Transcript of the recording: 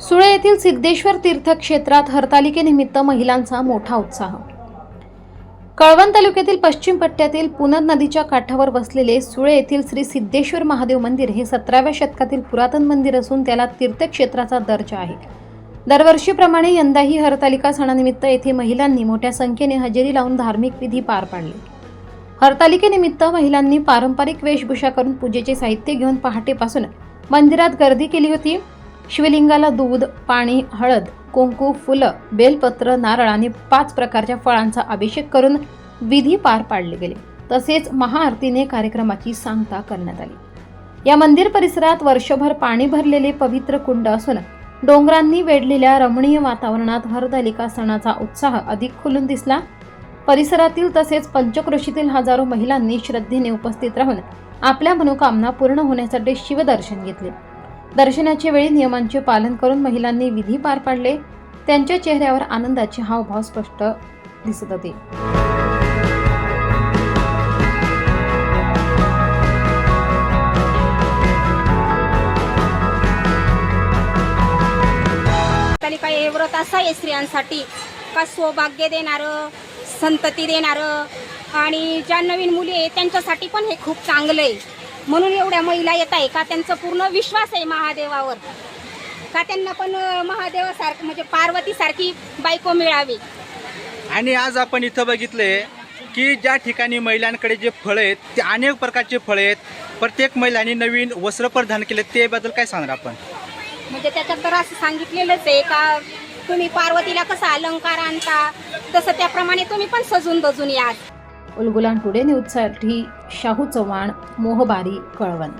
सुळे येथील सिद्धेश्वर तीर्थक्षेत्रात हरतालिकेनिमित्त महिलांचा मोठा उत्साह. कळवण तालुक्यातील पश्चिम पट्ट्यातील पुनर नदीच्या काठावर वसलेले सुळे येथील श्री सिद्धेश्वर महादेव मंदिर हे सतराव्या शतकातील पुरातन मंदिर असून त्याला तीर्थक्षेत्राचा दर्जा आहे. दरवर्षीप्रमाणे यंदाही हरतालिका सणानिमित्त येथे महिलांनी मोठ्या संख्येने हजेरी लावून धार्मिक विधी पार पाडले. हरतालिकेनिमित्त महिलांनी पारंपरिक वेशभूषा करून पूजेचे साहित्य घेऊन पहाटेपासून मंदिरात गर्दी केली होती. शिवलिंगाला दूध पाणी हळद कुंकू फुलं बेलपत्र नारळ आणि पाच प्रकारच्या फळांचा अभिषेक करून विधी पार पाडले गेले. तसेच महाआरतीने कार्यक्रमाची सांगता करण्यात आली. या मंदिर परिसरात वर्षभर पाणी भरलेले पवित्र कुंड असून डोंगरांनी वेढलेल्या रमणीय वातावरणात हरतालिका सणाचा उत्साह अधिक खुलून दिसला. परिसरातील तसेच पंचक्रोशीतील हजारो महिलांनी श्रद्धेने उपस्थित राहून आपल्या मनोकामना पूर्ण होण्यासाठी शिवदर्शन घेतले. दर्शनाच्या वेळी नियमांचे पालन करून महिलांनी विधी पार पाडले. त्यांच्या चेहऱ्यावर आनंदाचे हावभाव स्पष्ट दिसत होते. तालिका व्रत असं आहे स्त्रियांसाठी. का सौभाग्य देणारं संतती देणारं आणि ज्या नवीन मुली आहे त्यांच्यासाठी पण हे खूप चांगलं आहे म्हणून एवढ्या महिला येत आहे. का त्यांचा पूर्ण विश्वास आहे महादेवावर? का त्यांना पण महादेवासारखं म्हणजे पार्वतीसारखी बायको मिळावी? आणि आज आपण इथं बघितले की ज्या ठिकाणी महिलांकडे जे फळं आहेत ते अनेक प्रकारचे फळं आहेत. प्रत्येक महिलांनी नवीन वस्त्र परिधान केले ते काय सांगणार आपण? म्हणजे त्याच्यात तर असं सांगितलेलंच आहे का तुम्ही पार्वतीला कसा अलंकार आणता? तसं त्याप्रमाणे तुम्ही पण सजून दजून या. उलगुलान टुडे न्यूजसाठी शाहू चव्हाण मोहबारी कळवण.